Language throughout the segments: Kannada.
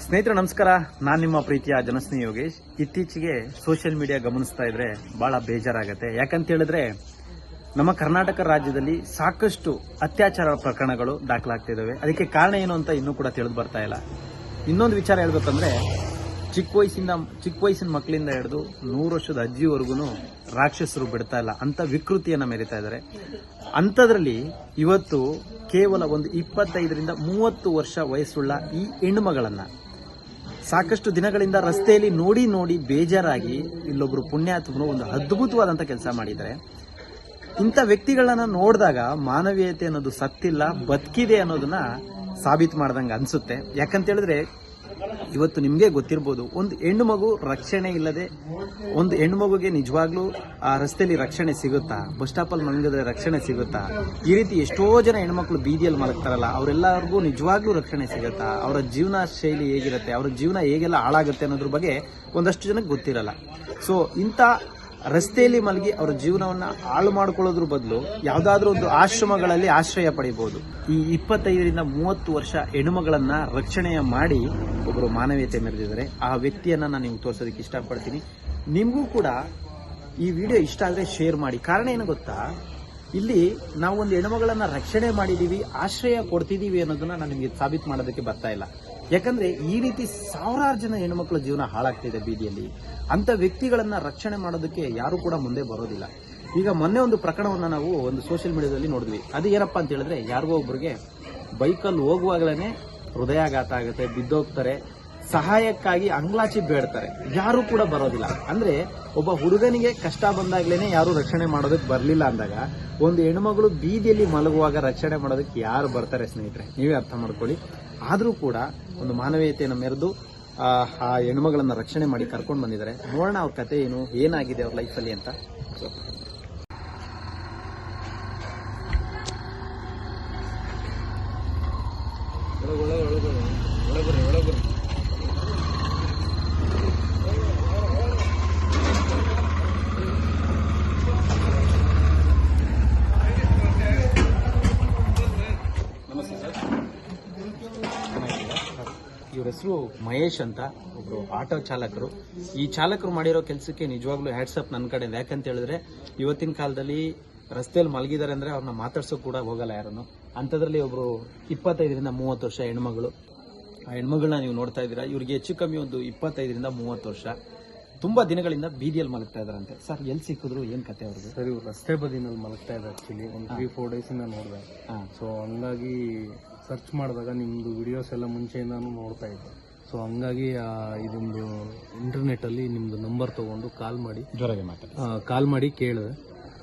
ಸ್ನೇಹಿತರೆ, ನಮಸ್ಕಾರ. ನಾನು ನಿಮ್ಮ ಪ್ರೀತಿಯ ಜನಸ್ನೇಹಿ ಯೋಗೇಶ್. ಇತ್ತೀಚೆಗೆ ಸೋಷಿಯಲ್ ಮೀಡಿಯಾ ಗಮನಿಸ್ತಾ ಇದ್ರೆ ಬಹಳ ಬೇಜಾರಾಗುತ್ತೆ. ಯಾಕಂತ ಹೇಳಿದ್ರೆ, ನಮ್ಮ ಕರ್ನಾಟಕ ರಾಜ್ಯದಲ್ಲಿ ಸಾಕಷ್ಟು ಅತ್ಯಾಚಾರ ಪ್ರಕರಣಗಳು ದಾಖಲಾಗ್ತಿದ್ದಾವೆ ಅದಕ್ಕೆ ಕಾರಣ ಏನು ಅಂತ ಇನ್ನೂ ಕೂಡ ತಿಳಿದು ಬರ್ತಾ ಇಲ್ಲ. ಇನ್ನೊಂದು ವಿಚಾರ ಹೇಳ್ಬೇಕಂದ್ರೆ, ಚಿಕ್ಕ ವಯಸ್ಸಿಂದ, ಚಿಕ್ಕ ವಯಸ್ಸಿನ ಮಕ್ಕಳಿಂದ ಹಿಡಿದು ನೂರು ವರ್ಷದ ಅಜ್ಜಿವರೆಗೂ ರಾಕ್ಷಸರು ಬಿಡ್ತಾ ಇಲ್ಲ ಅಂತ ವಿಕೃತಿಯನ್ನ ಮೆರಿತಾ ಇದ್ದಾರೆ. ಅಂಥದ್ರಲ್ಲಿ ಇವತ್ತು ಕೇವಲ ಒಂದು ಇಪ್ಪತ್ತೈದರಿಂದ ಮೂವತ್ತು ವರ್ಷ ವಯಸ್ಸುಳ್ಳ ಈ ಹೆಣ್ಣುಮಗಳನ್ನ ಸಾಕಷ್ಟು ದಿನಗಳಿಂದ ರಸ್ತೆಯಲ್ಲಿ ನೋಡಿ ನೋಡಿ ಬೇಜಾರಾಗಿ ಇಲ್ಲೊಬ್ರು ಪುಣ್ಯಾತ್ಮರು ಒಂದು ಅದ್ಭುತವಾದಂತ ಕೆಲಸ ಮಾಡಿದ್ದಾರೆ. ಇಂಥ ವ್ಯಕ್ತಿಗಳನ್ನ ನೋಡಿದಾಗ ಮಾನವೀಯತೆ ಅನ್ನೋದು ಸತ್ತಿಲ್ಲ, ಬದುಕಿದೆ ಅನ್ನೋದನ್ನ ಸಾಬೀತು ಮಾಡ್ದಂಗೆ ಅನ್ಸುತ್ತೆ. ಯಾಕಂತ ಹೇಳಿದ್ರೆ ಇವತ್ತು ನಿಮಗೆ ಗೊತ್ತಿರ್ಬೋದು, ಒಂದು ಹೆಣ್ಣು ಮಗು ರಕ್ಷಣೆ ಇಲ್ಲದೆ, ಒಂದು ಹೆಣ್ಣು ಮಗುಗೆ ನಿಜವಾಗ್ಲೂ ಆ ರಸ್ತೆಯಲ್ಲಿ ರಕ್ಷಣೆ ಸಿಗುತ್ತಾ? ಬಸ್ ಸ್ಟಾಪಲ್ಲಿ ಮಲಗಿದ್ರೆ ರಕ್ಷಣೆ ಸಿಗುತ್ತಾ? ಈ ರೀತಿ ಎಷ್ಟೋ ಜನ ಹೆಣ್ಮಕ್ಳು ಬೀದಿಯಲ್ಲಿ ಮಲಗ್ತಾರಲ್ಲ, ಅವರೆಲ್ಲರಿಗೂ ನಿಜವಾಗ್ಲೂ ರಕ್ಷಣೆ ಸಿಗುತ್ತಾ? ಅವರ ಜೀವನ ಶೈಲಿ ಹೇಗಿರುತ್ತೆ? ಅವರ ಜೀವನ ಹೇಗೆಲ್ಲ ಹಾಳಾಗುತ್ತೆ ಅನ್ನೋದ್ರ ಬಗ್ಗೆ ಒಂದಷ್ಟು ಜನಕ್ಕೆ ಗೊತ್ತಿರಲ್ಲ. ಸೊ ಇಂಥ ರಸ್ತೆಯಲ್ಲಿ ಮಲಗಿ ಅವರ ಜೀವನವನ್ನ ಹಾಳು ಮಾಡ್ಕೊಳ್ಳೋದ್ರ ಬದಲು ಯಾವ್ದಾದ್ರು ಒಂದು ಆಶ್ರಮಗಳಲ್ಲಿ ಆಶ್ರಯ ಪಡಿಬಹುದು ಈ ಇಪ್ಪತ್ತೈದರಿಂದ ಮೂವತ್ತು ವರ್ಷ ಹೆಣ್ಣುಮಗಳನ್ನ ರಕ್ಷಣೆಯ ಮಾಡಿ ಒಬ್ಬರು ಮಾನವೀಯತೆ ಮೆರೆದಿದ್ದಾರೆ. ಆ ವ್ಯಕ್ತಿಯನ್ನ ನಾನು ನಿಮ್ಗೆ ತೋರಿಸೋದಕ್ಕೆ ಇಷ್ಟಪಡ್ತೀನಿ. ನಿಮಗೂ ಕೂಡ ಈ ವಿಡಿಯೋ ಇಷ್ಟ ಆದ್ರೆ ಶೇರ್ ಮಾಡಿ. ಕಾರಣ ಏನು ಗೊತ್ತಾ? ಇಲ್ಲಿ ನಾವು ಒಂದು ಹೆಣ್ಮಗಳನ್ನ ರಕ್ಷಣೆ ಮಾಡಿದೀವಿ, ಆಶ್ರಯ ಕೊಡ್ತಿದೀವಿ ಅನ್ನೋದನ್ನ ನಾನು ನಿಮಗೆ ಸಾಬೀತು ಮಾಡೋದಕ್ಕೆ ಬರ್ತಾ ಇಲ್ಲ. ಯಾಕಂದ್ರೆ ಈ ರೀತಿ ಸಾವಿರಾರು ಜನ ಹೆಣ್ಮಕ್ಳ ಜೀವನ ಹಾಳಾಗ್ತಿದೆ ಬೀದಿಯಲ್ಲಿ. ಅಂತ ವ್ಯಕ್ತಿಗಳನ್ನ ರಕ್ಷಣೆ ಮಾಡೋದಕ್ಕೆ ಯಾರು ಕೂಡ ಮುಂದೆ ಬರೋದಿಲ್ಲ. ಈಗ ಮೊನ್ನೆ ಒಂದು ಪ್ರಕರಣವನ್ನ ನಾವು ಒಂದು ಸೋಷಿಯಲ್ ಮೀಡಿಯಾದಲ್ಲಿ ನೋಡಿದ್ವಿ. ಅದು ಏನಪ್ಪಾ ಅಂತ ಹೇಳಿದ್ರೆ, ಯಾರಿಗೋ ಒಬ್ಬರಿಗೆ ಬೈಕಲ್ಲಿ ಹೋಗುವಾಗಲೇ ಹೃದಯಾಘಾತ ಆಗುತ್ತೆ, ಬಿದ್ದೋಗ್ತಾರೆ, ಸಹಾಯಕ್ಕಾಗಿ ಅಂಗ್ಲಾಚಿ ಬೇಡ್ತಾರೆ. ಯಾರು ಕೂಡ ಬರೋದಿಲ್ಲ. ಅಂದ್ರೆ ಒಬ್ಬ ಹುಡುಗನಿಗೆ ಕಷ್ಟ ಬಂದಾಗ್ಲೇನೆ ಯಾರು ರಕ್ಷಣೆ ಮಾಡೋದಕ್ಕೆ ಬರಲಿಲ್ಲ ಅಂದಾಗ, ಒಂದು ಹೆಣ್ಮಗಳು ಬೀದಿಯಲ್ಲಿ ಮಲಗುವಾಗ ರಕ್ಷಣೆ ಮಾಡೋದಕ್ಕೆ ಯಾರು ಬರ್ತಾರೆ ಸ್ನೇಹಿತರೆ? ನೀವೇ ಅರ್ಥ ಮಾಡ್ಕೊಳ್ಳಿ. ಆದ್ರೂ ಕೂಡ ಒಂದು ಮಾನವೀಯತೆಯನ್ನು ಮೆರೆದು, ಆ ಹೆಣ್ಮಗಳನ್ನು ರಕ್ಷಣೆ ಮಾಡಿ ಕರ್ಕೊಂಡು ಬಂದಿದ್ದಾರೆ. ನೋಡೋಣ ಅವ್ರ ಕತೆ ಏನು, ಏನಾಗಿದೆ ಅವ್ರ ಲೈಫಲ್ಲಿ ಅಂತ ಸರ್ ಇವ್ರ ಹೆಸರು ಮಹೇಶ್ ಅಂತ ಒಬ್ಬರು ಆಟೋ ಚಾಲಕರು. ಈ ಚಾಲಕರು ಮಾಡಿರೋ ಕೆಲಸಕ್ಕೆ ನಿಜವಾಗ್ಲೂ ಹ್ಯಾಟ್ಸಪ್ ನನ್ನ ಕಡೆ ಯಾಕಂತ ಹೇಳಿದ್ರೆ ಇವತ್ತಿನ ಕಾಲದಲ್ಲಿ ರಸ್ತೆಯಲ್ಲಿ ಮಲಗಿದ್ದಾರೆ ಅಂದ್ರೆ ಅವ್ರನ್ನ ಮಾತಾಡ್ಸೋ ಕೂಡ ಹೋಗಲ್ಲ ಯಾರನ್ನು. ಅಂಥದ್ರಲ್ಲಿ ಒಬ್ಬರು ಇಪ್ಪತ್ತೈದರಿಂದ ಮೂವತ್ತು ವರ್ಷ ಹೆಣ್ಮಗಳು. ಆ ಹೆಣ್ಮಗಳನ್ನ ನೀವು ನೋಡ್ತಾ ಇದ್ದೀರಾ? ಇವ್ರಿಗೆ ಹೆಚ್ಚು ಕಮ್ಮಿ ಒಂದು ಇಪ್ಪತ್ತೈದರಿಂದ ಮೂವತ್ತು ವರ್ಷ. ತುಂಬಾ ದಿನಗಳಿಂದ ಬೀದಿಯಲ್ಲಿ ಮಲಗ್ತಾ ಇದಾರಂತೆ. ಸರ್ ಎಲ್ಲಿ ಸಿಕ್ಕಿದ್ರು? ಏನ್ ಕತೆ ಅವ್ರದ್ದು ಸರ್ ಇವ್ರು ರಸ್ತೆ ಬದಿನಲ್ಲಿ ಮಲಗ್ತಾ ಇದ್ದಾರೆ ಆಕ್ಚುಲಿ ಒಂದು ತ್ರೀ ಫೋರ್ ಡೇಸ್ ಇಂದ ನೋಡಿದೆ. ಸೊ ಹಂಗಾಗಿ ಸರ್ಚ್ ಮಾಡಿದಾಗ ನಿಮ್ಮದು ವಿಡಿಯೋಸ್ ಎಲ್ಲ ಮುಂಚೆಯಿಂದಾನು ನೋಡ್ತಾ ಇದ್ದೆ. ಸೊ ಹಂಗಾಗಿ ಆ, ಇದೊಂದು ಇಂಟರ್ನೆಟ್ ನಿಮ್ಮದು ನಿಮ್ದು ನಂಬರ್ ತೊಗೊಂಡು ಕಾಲ್ ಮಾಡಿ. ಜೋರಾಗಿ ಮಾತಾಡಿ. ಕಾಲ್ ಮಾಡಿ ಕೇಳಿದೆ.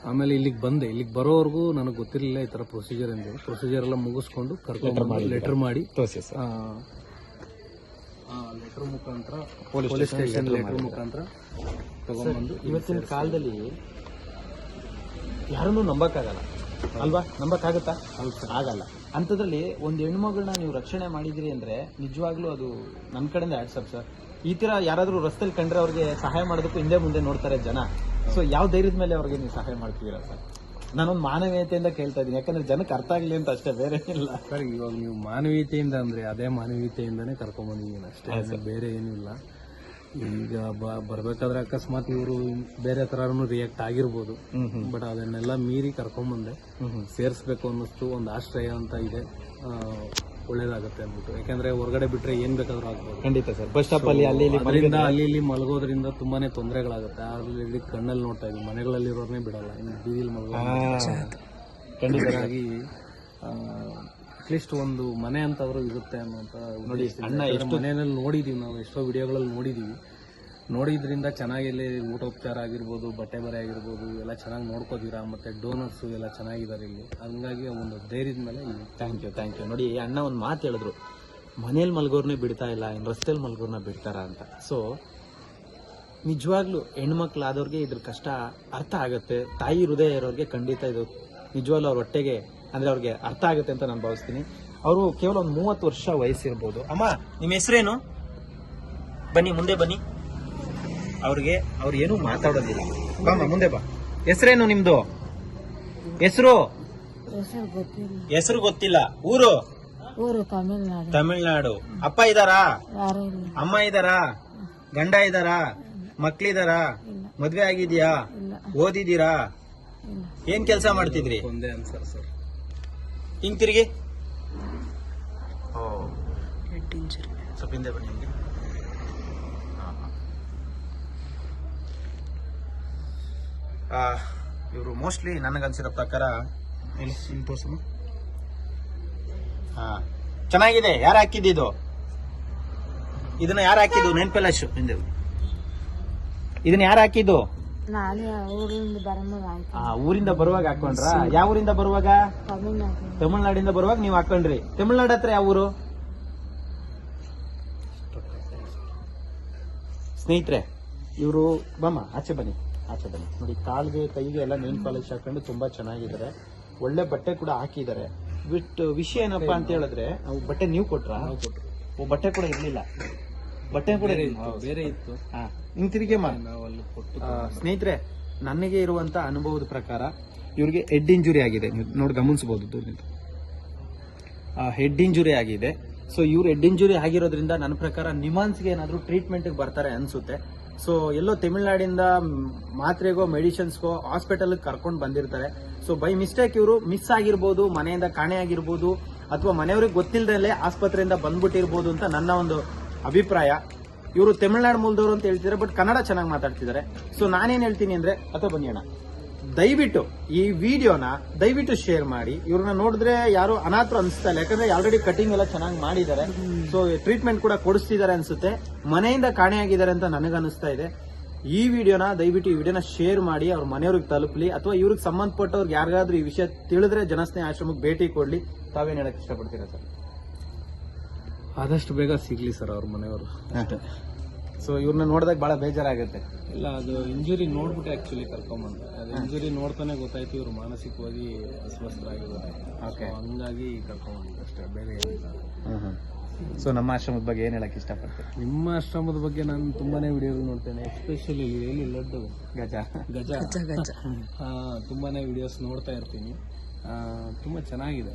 ಆಮೇಲೆ ಇಲ್ಲಿಗೆ ಬಂದೆ. ಇಲ್ಲಿಗೆ ಬರೋವರೆಗೂ ನನಗೆ ಗೊತ್ತಿರಲಿಲ್ಲ ಈ ಥರ ಪ್ರೊಸೀಜರ್ ಎಂದು. ಪ್ರೊಸೀಜರ್ ಎಲ್ಲ ಮುಗಿಸ್ಕೊಂಡು ಕರ್ಕೊಂಡು ಲೆಟರ್ ಮಾಡಿ. ತೋರಿಸಿ ಸರ್. ಲೆಟರ್ ಮುಖಾಂತರ ಪೊಲೀಸ್ ಪೊಲೀಸ್ ಸ್ಟೇಷನ್ ಲೆಟರ್ ಮುಖಾಂತರ ತಗೊಂಡ್ಬಂದು ಇವತ್ತಿನ ಕಾಲದಲ್ಲಿ ಯಾರನ್ನೂ ನಂಬಕ್ಕಾಗಲ್ಲ. ಅಲ್ವಾ? ನಂಬಕ್ಕಾಗುತ್ತಾ? ಆಗಲ್ಲ. ಅಂಥದ್ರಲ್ಲಿ ಒಂದು ಹೆಣ್ಮಗಳನ್ನ ನೀವು ರಕ್ಷಣೆ ಮಾಡಿದಿರಿ ಅಂದ್ರೆ ನಿಜವಾಗ್ಲೂ ಅದು ನನ್ನ ಕಡೆಯಿಂದ ಆಡ್ಸಪ್ ಸರ್ ಈ ತರ ಯಾರಾದರೂ ರಸ್ತೆಲಿ ಕಂಡ್ರೆ ಅವ್ರಿಗೆ ಸಹಾಯ ಮಾಡೋದಕ್ಕೂ ಹಿಂದೆ ಮುಂದೆ ನೋಡ್ತಾರೆ ಜನ. ಸೊ ಯಾವ ಧೈರ್ಯದ ಮೇಲೆ ಅವ್ರಿಗೆ ನೀವು ಸಹಾಯ ಮಾಡ್ತೀರಾ ಸರ್? ನಾನೊಂದು ಮಾನವೀಯತೆಯಿಂದ ಕೇಳ್ತಾ ಇದ್ದೀನಿ. ಯಾಕಂದ್ರೆ ಜನಕ್ಕೆ ಅರ್ಥ ಆಗಲಿ ಅಂತ ಅಷ್ಟೇ ಬೇರೆ ಇಲ್ಲ ಸರ್ ಇವಾಗ ನೀವು ಮಾನವೀಯತೆಯಿಂದ ಅಂದ್ರೆ ಅದೇ ಮಾನವೀಯತೆಯಿಂದಾನೇ ಕರ್ಕೊಂಡ್ಬಂದಿದ್ದೀನಿ ಅಷ್ಟೇ ಬೇರೆ ಏನಿಲ್ಲ. ಈಗ ಬರ್ಬೇಕಾದ್ರೆ ಅಕಸ್ಮಾತ್ ಇವರು ಬೇರೆ ತರನು ರಿಯಾಕ್ಟ್ ಆಗಿರ್ಬೋದು. ಬಟ್ ಅದನ್ನೆಲ್ಲ ಮೀರಿ ಕರ್ಕೊಂಬಂದೆ. ಸೇರಿಸ್ಬೇಕು ಅನ್ನಿಸ್ತು ಒಂದು ಆಶ್ರಯ ಅಂತ ಇದೆ. ಒಳ್ಳೇದಾಗುತ್ತೆ ಅಂದ್ಬಿಟ್ಟು. ಯಾಕಂದ್ರೆ ಹೊರಗಡೆ ಬಿಟ್ರೆ ಏನ್ ಬೇಕಾದ್ರೂ ಆಗ್ಬೋದು. ಖಂಡಿತ ಸರ್. ಬಸ್ ಸ್ಟಾಪ್ ಅಲ್ಲಿ ಅಲ್ಲಿ ಇಲ್ಲಿ ಅದರಿಂದ ಅಲ್ಲಿ ಇಲ್ಲಿ ಮಲಗೋದ್ರಿಂದ ತುಂಬಾನೇ ತೊಂದರೆಗಳಾಗುತ್ತೆ. ಅಲ್ಲಿ ಇಲ್ಲಿ ಕಣ್ಣಲ್ಲಿ ನೋಡ್ತಾ ಇದ್ವಿ. ಮನೆಗಳಲ್ಲಿರೋರ್ನೇ ಬಿಡಲ್ಲ. ಇನ್ನು ಬೀದಿಲಿ ಮಲಗೋ ಖಂಡಿತ ಹಾಗಾಗಿ ಅಟ್ಲೀಸ್ಟ್ ಒಂದು ಮನೆ ಅಂತಾದ್ರೂ ಇರುತ್ತೆ ಅನ್ನೋಂತ ನೋಡಿ, ಅಣ್ಣ ಎಷ್ಟು- ಮನೆಯಲ್ಲಿ ನೋಡಿದೀವಿ ನಾವು ಎಷ್ಟೋ ವಿಡಿಯೋಗಳಲ್ಲಿ ನೋಡಿದೀವಿ. ನೋಡಿದ್ರಿಂದ ಚೆನ್ನಾಗಿ ಇಲ್ಲಿ ಊಟೋಪಚಾರ ಆಗಿರ್ಬೋದು ಬಟ್ಟೆ ಬರೆ ಆಗಿರ್ಬೋದು ಎಲ್ಲ ಚೆನ್ನಾಗಿ ನೋಡ್ಕೋತೀರಾ ಮತ್ತೆ ಡೋನರ್ಸ್ ಎಲ್ಲ ಚೆನ್ನಾಗಿದ್ದಾರೆ ಇಲ್ಲಿ. ಹಂಗಾಗಿ ಒಂದು ಧೈರ್ಯದ ಮೇಲೆ ಥ್ಯಾಂಕ್ ಯು ಥ್ಯಾಂಕ್ ಯು ನೋಡಿ ಅಣ್ಣ ಒಂದು ಮಾತು ಹೇಳಿದ್ರು ಮನೇಲಿ ಮಲ್ಗೋರ್ನೇ ಬಿಡ್ತಾ ಇಲ್ಲ ಇನ್ನು ರಸ್ತೆಯಲ್ಲಿ ಮಲ್ಗೋರ್ನ ಬಿಡ್ತಾರ ಅಂತ. ಸೊ ನಿಜವಾಗ್ಲೂ ಹೆಣ್ಮಕ್ಳಾದವ್ರಿಗೆ ಇದ್ರ ಕಷ್ಟ ಅರ್ಥ ಆಗುತ್ತೆ. ತಾಯಿ ಹೃದಯ ಇರೋರಿಗೆ ಖಂಡಿತ ಇದು ನಿಜವಾಗ್ಲೂ ಅವ್ರ ಹೊಟ್ಟೆಗೆ ಅಂದ್ರೆ ಅವ್ರಿಗೆ ಅರ್ಥ ಆಗುತ್ತೆ ಅಂತ ನಾನು ಭಾವಿಸ್ತೀನಿ. ಅವರು ಕೇವಲ ಒಂದು ಮೂವತ್ತು ವರ್ಷ ವಯಸ್ಸಿರ್ಬೋದು. ಅಮ್ಮ ನಿಮ್ಮ ಹೆಸರೇನು? ಬನ್ನಿ ಮುಂದೆ ಬನ್ನಿ. ಅವ್ರಿಗೆ ಅವ್ರು ಏನು ಮಾತಾಡೋದಿಲ್ಲ. ಬಾಮ್ಮ ಮುಂದೆ ಬಾ. ಹೆಸರೇನು ನಿಮ್ದು? ಹೆಸರು? ಹೆಸರು ಗೊತ್ತಿಲ್ಲ. ಊರು? ಊರು ತಮಿಳ್ನಾಡು. ಅಪ್ಪ ಇದಾರಾ ಅಮ್ಮ ಇದಾರಾ ಗಂಡ ಇದಾರಾ ಮಕ್ಳಿದಾರಾ? ಇಲ್ಲ. ಮದ್ವೆ ಆಗಿದ್ಯಾ? ಇಲ್ಲ. ಓದಿದೀರಾ ಏನ್ ಕೆಲಸ ಮಾಡ್ತಿದ್ರಿ? ಒಂದೇ ಅನ್ಸರ್ ಸರ್. ಹಿಂಗ್ ತಿರುಗಿ. ಸ್ವಲ್ಪ ಹಿಂದೆ ಬನ್ನಿ ಹಿಂಗೆ. ಇವರು ಮೋಸ್ಟ್ಲಿ ನನಗನ್ಸಿರೋ ಪ್ರಕಾರ ಇಲ್ಲಿ ಇಲ್ಲಿ ಹಾಂ. ಚೆನ್ನಾಗಿದೆ, ಯಾರು ಹಾಕಿದ್ದು ಇದನ್ನ ಯಾರು ಹಾಕಿದ್ದು? ನೆನ್ ಅಶು ಹಿಂದೆ. ಇದನ್ನ ಯಾರು ಹಾಕಿದ್ದು? ನಾನೇ ಊರಿಂದ ಆಯ್ತು. ಆ ಊರಿಂದ ಬರುವಾಗ ಹಾಕೊಂಡ್ರ? ಯಾವ ಊರಿಂದ ಬರುವಾಗ? ತಮಿಳ್ನಾಡು ತಮಿಳ್ನಾಡಿಂದ ಬರುವಾಗ ನೀವು ಹಾಕೊಂಡ್ರಿ. ತಮಿಳ್ನಾಡು ಹತ್ರ ಯಾವ ಊರು? ಸ್ನೇಹಿತರೆ ಇವರು ಬಮ್ಮ ಆಚೆ ಬನ್ನಿ ಆಚೆ ಬನ್ನಿ. ನೋಡಿ ಕಾಲ್ಗೆ ಕೈಗೆ ಎಲ್ಲ ನೇಮ್ ಪಾಲಿಶ್ ಹಾಕೊಂಡು ತುಂಬಾ ಚೆನ್ನಾಗಿದ್ದಾರೆ. ಒಳ್ಳೆ ಬಟ್ಟೆ ಕೂಡ ಹಾಕಿದ್ದಾರೆ. ಬಿಟ್ಟು ವಿಷಯ ಏನಪ್ಪಾ ಅಂತ ಹೇಳಿದ್ರೆ ನಾವು ಬಟ್ಟೆ ನೀವು ಕೊಟ್ರ? ನಾವು ಕೊಟ್ರು. ಓ ಬಟ್ಟೆ ಕೂಡ ಇರ್ಲಿಲ್ಲ. ಬಟ್ಟೆ ಕೂಡ ಬೇರೆ ಇತ್ತು ಹಿಂಗ್ ತಿರುಗಿ ಕೊಟ್ಟು ಸ್ನೇಹಿತರೆ ನನಗೆ ಇರುವಂತ ಅನುಭವದ ಪ್ರಕಾರ ಇವ್ರಿಗೆ ಹೆಡ್ ಇಂಜುರಿ ಆಗಿದೆ. ನೀವು ನೋಡಿ ಗಮನಿಸಬಹುದು ದೂರದಿಂದ. ಹೆಡ್ ಇಂಜುರಿ ಆಗಿದೆ. ಸೊ ಇವ್ರು ಹೆಡ್ ಇಂಜುರಿ ಆಗಿರೋದ್ರಿಂದ ನನ್ನ ಪ್ರಕಾರ ನಿಮಾನ್ಸ್ಗೆ ಏನಾದರೂ ಟ್ರೀಟ್ಮೆಂಟ್ ಬರ್ತಾರೆ ಅನ್ಸುತ್ತೆ. ಸೊ ಎಲ್ಲೋ ತಮಿಳ್ನಾಡಿಂದ ಮಾತ್ರೆಗೋ ಮೆಡಿಸಿನ್ಸ್ಗೋ ಹಾಸ್ಪಿಟಲ್ಗೆ ಕರ್ಕೊಂಡು ಬಂದಿರ್ತಾರೆ. ಸೊ ಬೈ ಮಿಸ್ಟೇಕ್ ಇವರು ಮಿಸ್ ಆಗಿರ್ಬೋದು ಮನೆಯಿಂದ ಕಾಣೆ ಆಗಿರ್ಬೋದು ಅಥವಾ ಮನೆಯವ್ರಿಗೆ ಗೊತ್ತಿಲ್ಲದಲ್ಲೇ ಆಸ್ಪತ್ರೆಯಿಂದ ಬಂದ್ಬಿಟ್ಟಿರ್ಬೋದು ಅಂತ ನನ್ನ ಒಂದು ಅಭಿಪ್ರಾಯ. ಇವರು ತಮಿಳ್ನಾಡು ಮೂಲದವರು ಅಂತ ಹೇಳ್ತಿದ್ದಾರೆ ಬಟ್ ಕನ್ನಡ ಚೆನ್ನಾಗಿ ಮಾತಾಡ್ತಿದ್ದಾರೆ ಸೊ ನಾನೇನು ಹೇಳ್ತೀನಿ ಅಂದ್ರೆ, ಅಥವಾ ಬನ್ನಿ ಅಣ್ಣ. ದಯವಿಟ್ಟು ಈ ವಿಡಿಯೋನ ದಯವಿಟ್ಟು ಶೇರ್ ಮಾಡಿ. ಇವ್ರನ್ನ ನೋಡಿದ್ರೆ ಯಾರು ಅನಾಥರು ಅನಿಸ್ತಾ ಇಲ್ಲ. ಯಾಕಂದ್ರೆ ಆಲ್ರೆಡಿ ಕಟಿಂಗ್ ಎಲ್ಲ ಚೆನ್ನಾಗಿ ಮಾಡಿದ್ದಾರೆ. ಸೊ ಟ್ರೀಟ್ಮೆಂಟ್ ಕೂಡ ಕೊಡಿಸ್ತಿದ್ದಾರೆ ಅನ್ಸುತ್ತೆ. ಮನೆಯಿಂದ ಕಾಣೆಯಾಗಿದ್ದಾರೆ ಅಂತ ನನಗೆ ಅನಿಸ್ತಾ ಇದೆ. ಈ ವಿಡಿಯೋನ, ದಯವಿಟ್ಟು ಈ ವಿಡಿಯೋನ ಶೇರ್ ಮಾಡಿ, ಅವ್ರ ಮನೆಯವ್ರಿಗೆ ತಲುಪಲಿ, ಅಥವಾ ಇವ್ರಿಗೆ ಸಂಬಂಧಪಟ್ಟವ್ರಿಗೆ ಯಾರಿಗಾದ್ರೂ ಈ ವಿಷಯ ತಿಳಿದ್ರೆ ಜನಸ್ನೇಹ ಆಶ್ರಮಕ್ಕೆ ಭೇಟಿ ಕೊಡಲಿ. ತಾವೇನು ಹೇಳಕ್ ಇಷ್ಟಪಡ್ತೀರಾ ಸರ್? ಆದಷ್ಟು ಬೇಗ ಸಿಗ್ಲಿ ಸರ್ ಅವ್ರ ಮನೆಯವರು. ಸೊ ಇವ್ರನ್ನ ನೋಡಿದಾಗ ಬಹಳ ಬೇಜಾರಾಗುತ್ತೆ. ಇಲ್ಲ ಅದು ಇಂಜುರಿ ನೋಡ್ಬಿಟ್ಟು ಆಕ್ಚುಲಿ ಕರ್ಕೊಂಬಂದು ಅದು ಇಂಜುರಿ ನೋಡ್ತಾನೆ ಗೊತ್ತಾಯ್ತು ಇವರು ಮಾನಸಿಕವಾಗಿ ಅಸ್ವಸ್ಥರಾಗಿದ್ದಾರೆ. ಓಕೆ ಹಂಗಾಗಿ ಕರ್ಕೊಂಬಂದು ಅಷ್ಟೇ ಬೇರೆ ಏನಿಲ್ಲ. ಸೊ ನಮ್ಮ ಆಶ್ರಮದ ಬಗ್ಗೆ ಏನ್ ಹೇಳಕ್ ಇಷ್ಟಪಡ್ತೀನಿ ನಿಮ್ಮ ಆಶ್ರಮದ ಬಗ್ಗೆ ನಾನು ತುಂಬಾನೇ ವಿಡಿಯೋಗಳು ನೋಡ್ತೇನೆ ಎಸ್ಪೆಷಲಿ ಎಲ್ಲಿ ಲಡ್ಡು. ಗಜ. ಗಜ. ಆ, ತುಂಬಾನೇ ವಿಡಿಯೋಸ್ ನೋಡ್ತಾ ಇರ್ತೀನಿ. ತುಂಬಾ ಚೆನ್ನಾಗಿದೆ.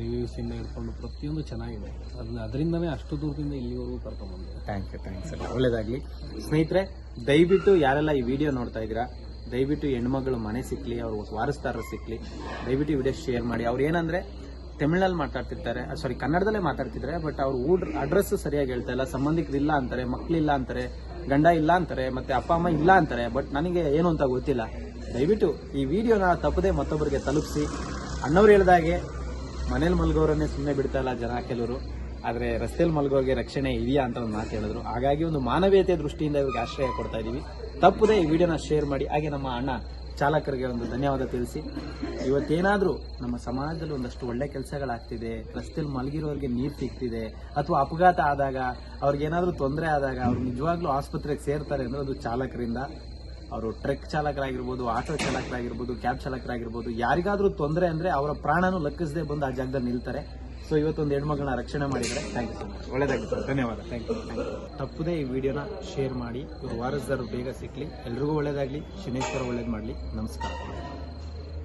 ರಿವ್ಯೂಸಿಂದ ಹಿಡ್ಕೊಂಡು ಪ್ರತಿಯೊಂದು ಚೆನ್ನಾಗಿದೆ. ಅದನ್ನ ಅದರಿಂದನೇ ಅಷ್ಟು ದೂರದಿಂದ ಇಲ್ಲಿವರೆಗೂ ಕರ್ಕೊಂಡ್ಬಂದೆ. ಥ್ಯಾಂಕ್ ಯು ಥ್ಯಾಂಕ್ಸ್ ಒಳ್ಳೇದಾಗ್ಲಿ. ಸ್ನೇಹಿತರೆ, ದಯವಿಟ್ಟು ಯಾರೆಲ್ಲ ಈ ವಿಡಿಯೋ ನೋಡ್ತಾ ಇದ್ದೀರಾ, ದಯವಿಟ್ಟು ಹೆಣ್ಮಗಳು ಮನೆ ಸಿಕ್ಕಲಿ ಅವ್ರ ವಾರಸ್ತಾರರು ಸಿಕ್ಕಲಿ ದಯವಿಟ್ಟು ವಿಡಿಯೋ ಶೇರ್ ಮಾಡಿ. ಅವ್ರು ಏನಂದ್ರೆ ತಮಿಳಲ್ಲಿ ಮಾತಾಡ್ತಿರ್ತಾರೆ. ಸಾರಿ ಕನ್ನಡದಲ್ಲೇ ಮಾತಾಡ್ತಿದ್ದಾರೆ ಬಟ್ ಅವ್ರ ಊಡ್ ಅಡ್ರೆಸ್ ಸರಿಯಾಗಿ ಹೇಳ್ತಾ ಇಲ್ಲ. ಸಂಬಂಧಿಕರು ಇಲ್ಲ ಅಂತಾರೆ ಮಕ್ಕಳಿಲ್ಲ ಅಂತಾರೆ, ಗಂಡ ಇಲ್ಲ ಅಂತಾರೆ, ಮತ್ತೆ ಅಪ್ಪ, ಅಮ್ಮ ಇಲ್ಲ ಅಂತಾರೆ ಬಟ್ ನನಗೆ ಏನು ಅಂತ ಗೊತ್ತಿಲ್ಲ. ದಯವಿಟ್ಟು ಈ ವಿಡಿಯೋನ ತಪ್ಪದೆ ಮತ್ತೊಬ್ಬರಿಗೆ ತಲುಪಿಸಿ. ಅಣ್ಣವ್ರು ಹೇಳಿದಾಗೆ ಮನೇಲಿ ಮಲ್ಗೋರನ್ನೇ ಸುಮ್ಮನೆ ಬಿಡ್ತಾ ಇಲ್ಲ ಜನ ಕೆಲವರು, ಆದರೆ ರಸ್ತೆಯಲ್ಲಿ ಮಲಗೋರಿಗೆ ರಕ್ಷಣೆ ಇದೆಯಾ ಅಂತ ಒಂದು ಮಾತು ಹೇಳಿದ್ರು. ಹಾಗಾಗಿ ಒಂದು ಮಾನವೀಯತೆ ದೃಷ್ಟಿಯಿಂದ ಇವ್ರಿಗೆ ಆಶ್ರಯ ಕೊಡ್ತಾ ಇದ್ದೀವಿ ತಪ್ಪದೆ ಈ ವಿಡಿಯೋನ ಶೇರ್ ಮಾಡಿ. ಹಾಗೆ ನಮ್ಮ ಅಣ್ಣ ಚಾಲಕರಿಗೆ ಒಂದು ಧನ್ಯವಾದ ತಿಳಿಸಿ. ಇವತ್ತೇನಾದರೂ ನಮ್ಮ ಸಮಾಜದಲ್ಲಿ ಒಂದಷ್ಟು ಒಳ್ಳೆ ಕೆಲಸಗಳಾಗ್ತಿದೆ ರಸ್ತೆಯಲ್ಲಿ ಮಲಗಿರೋರಿಗೆ ನೀರು ಸಿಗ್ತಿದೆ, ಅಥವಾ ಅಪಘಾತ ಆದಾಗ ಅವ್ರಿಗೇನಾದರೂ ತೊಂದರೆ ಆದಾಗ ಅವ್ರು ನಿಜವಾಗ್ಲೂ ಆಸ್ಪತ್ರೆಗೆ ಸೇರ್ತಾರೆ ಅಂದರೆ ಅದು ಚಾಲಕರಿಂದ ಅವರು ಟ್ರಕ್ ಚಾಲಕರಾಗಿರ್ಬೋದು ಆಟೋ ಚಾಲಕರಾಗಿರ್ಬೋದು ಕ್ಯಾಬ್ ಚಾಲಕರಾಗಿರ್ಬೋದು ಯಾರಿಗಾದರೂ ತೊಂದರೆ ಅಂದರೆ ಅವರ ಪ್ರಾಣನೂ ಲಕ್ಕಿಸದೆ ಬಂದು ಆ ಜಾಗದಲ್ಲಿ ನಿಲ್ತಾರೆ. ಸೊ ಇವತ್ತೊಂದು ಹೆಣ್ಮಗಳನ್ನ ರಕ್ಷಣೆ ಮಾಡಿದರೆ thank you so much sir ಧನ್ಯವಾದ. ಥ್ಯಾಂಕ್ ಯು ಥ್ಯಾಂಕ್ ಯು ತಪ್ಪದೇ ಈ ವಿಡಿಯೋನ ಶೇರ್ ಮಾಡಿ. ಇವರು ವಾರಸ್ದಾರರು ಬೇಗ ಸಿಕ್ಕಲಿ ಎಲ್ರಿಗೂ ಒಳ್ಳೇದಾಗ್ಲಿ. ಶನೇಶ್ವರ ಒಳ್ಳೇದು ಮಾಡಲಿ. ನಮಸ್ಕಾರ.